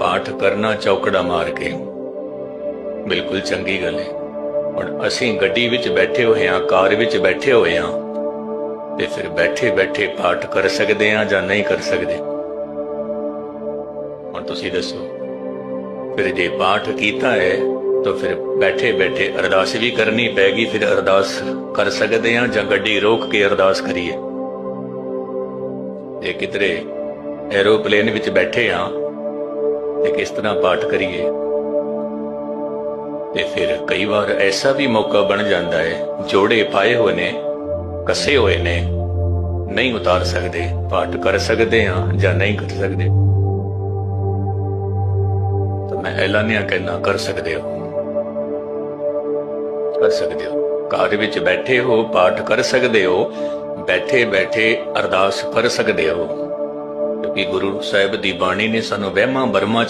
ਪਾਠ ਕਰਨਾ ਚੌਕੜਾ ਮਾਰ ਕੇ। ਬਿਲਕੁਲ ਚੰਗੀ ਗੱਲ ਹੈ। ਹੁਣ ਅਸੀਂ ਗੱਡੀ ਵਿੱਚ ਬੈਠੇ ਹੋਏ ਹਾਂ, ਕਾਰ ਵਿੱਚ ਬੈਠੇ ਹੋਏ ਹਾਂ, ਤੇ ਫਿਰ ਬੈਠੇ ਬੈਠੇ ਪਾਠ ਕਰ ਸਕਦੇ ਹਾਂ ਜਾਂ ਨਹੀਂ ਕਰ ਸਕਦੇ? ਹੁਣ ਤੁਸੀਂ ਦੱਸੋ। ਫਿਰ ਜੇ ਪਾਠ ਕੀਤਾ ਹੈ, ਤਾਂ ਫਿਰ ਬੈਠੇ ਬੈਠੇ ਅਰਦਾਸ ਵੀ ਕਰਨੀ ਪੈਗੀ, ਫਿਰ ਅਰਦਾਸ ਕਰ ਸਕਦੇ ਹਾਂ ਜਾਂ ਗੱਡੀ ਰੋਕ ਕੇ ਅਰਦਾਸ ਕਰੀਏ? ਜੇ ਕਿਧਰੇ ਐਰੋਪਲੇਨ ਵਿੱਚ ਬੈਠੇ ਹਾਂ ਤੇ ਕਿਸ ਤਰ੍ਹਾਂ ਪਾਠ ਕਰੀਏ? ਤੇ ਫਿਰ ਕਈ ਵਾਰ ਐਸਾ ਵੀ ਮੌਕਾ ਬਣ ਜਾਂਦਾ ਹੈ, ਜੋੜੇ ਪਾਏ ਹੋਏ ਨੇ, ਕੱਸੇ ਹੋਏ ਨੇ, ਨਹੀਂ ਉਤਾਰ ਸਕਦੇ, ਪਾਠ ਕਰ ਸਕਦੇ ਹਾਂ ਜਾਂ ਨਹੀਂ ਕਰ ਸਕਦੇ। ਤਾਂ ਮੈਂ ਐਲਾਨਿਆ ਕਹਿਣਾ ਕਰ ਸਕਦੇ ਹੋ। ਕਰ ਸਕਦੇ ਹੋ। ਘਰ ਵਿੱਚ ਬੈਠੇ ਹੋ, ਪਾਠ ਕਰ ਸਕਦੇ ਹੋ, ਬੈਠੇ ਬੈਠੇ ਅਰਦਾਸ ਕਰ ਸਕਦੇ ਹੋ। ਕਿਉਂਕਿ ਗੁਰੂ ਸਾਹਿਬ ਦੀ ਬਾਣੀ ਨੇ ਸਾਨੂੰ ਵਹਿਮਾਂ ਬਰਮਾ